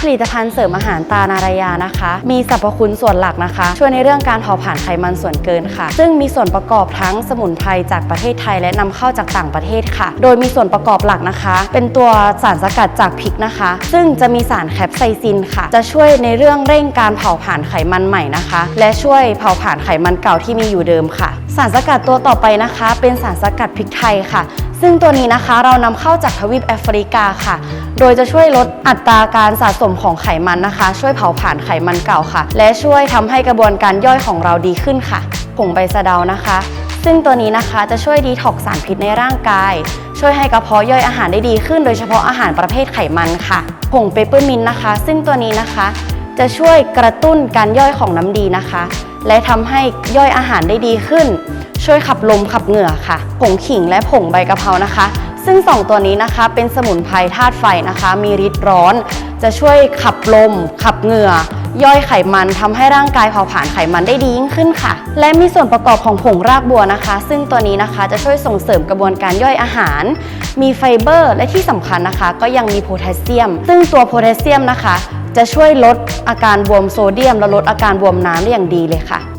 ผลิตภัณฑ์เสริมอาหารตานารายานะคะ มีสรรพคุณส่วนหลักนะคะ ช่วยในเรื่องการเผาผลาญไขมันส่วนเกินค่ะ ซึ่งมีส่วนประกอบทั้งสมุนไพรจากประเทศไทยและนำเข้าจากต่างประเทศค่ะ โดยมีส่วนประกอบหลักนะคะ เป็นตัวสารสกัดจากพริกนะคะ ซึ่งจะมีสารแคปไซซินค่ะ จะช่วยในเรื่องเร่งการเผาผลาญไขมันใหม่นะคะ และช่วยเผาผลาญไขมันเก่าที่มีอยู่เดิมค่ะ สารสกัดตัวต่อไปนะคะ เป็นสารสกัดพริกไทยค่ะ ซึ่งตัวนี้นะคะเรานำเข้าจากทวีปแอฟริกาค่ะ โดยจะช่วยลดอัตราการสะสมของไขมันนะคะ ช่วยเผาผลาญไขมันเก่าค่ะ และช่วยทำให้กระบวนการย่อยของเราดีขึ้นค่ะผงใบสะเดานะคะ ซึ่งตัวนี้นะคะจะช่วยดีท็อกสารพิษในร่างกาย ช่วยให้กระเพาะย่อยอาหารได้ดีขึ้น โดยเฉพาะอาหารประเภทไขมันค่ะผงเปเปอร์มินนะคะ ซึ่งตัวนี้นะคะจะช่วยกระตุ้นการย่อยของน้ำดีนะคะ และทำให้ย่อยอาหารได้ดีขึ้น ช่วยขับลมขับเหงื่อค่ะ ผงขิงและผงใบกะเพรานะคะ ซึ่งสองตัวนี้นะคะเป็นสมุนไพรธาตุไฟนะคะ มีฤทธิ์ร้อน จะช่วยขับลม ขับเหงื่อ ย่อยไขมันทำให้ร่างกายเผาผลาญไขมันได้ดียิ่งขึ้นค่ะ และมีส่วนประกอบของผงรากบัวนะคะ ซึ่งตัวนี้นะคะจะช่วยส่งเสริมกระบวนการย่อยอาหาร มีไฟเบอร์ และที่สำคัญนะคะ ก็ยังมีโพแทสเซียม ซึ่งตัวโพแทสเซียมนะคะจะช่วยลดอาการบวมโซเดียม และลดอาการบวมน้ำได้อย่างดีเลยค่ะ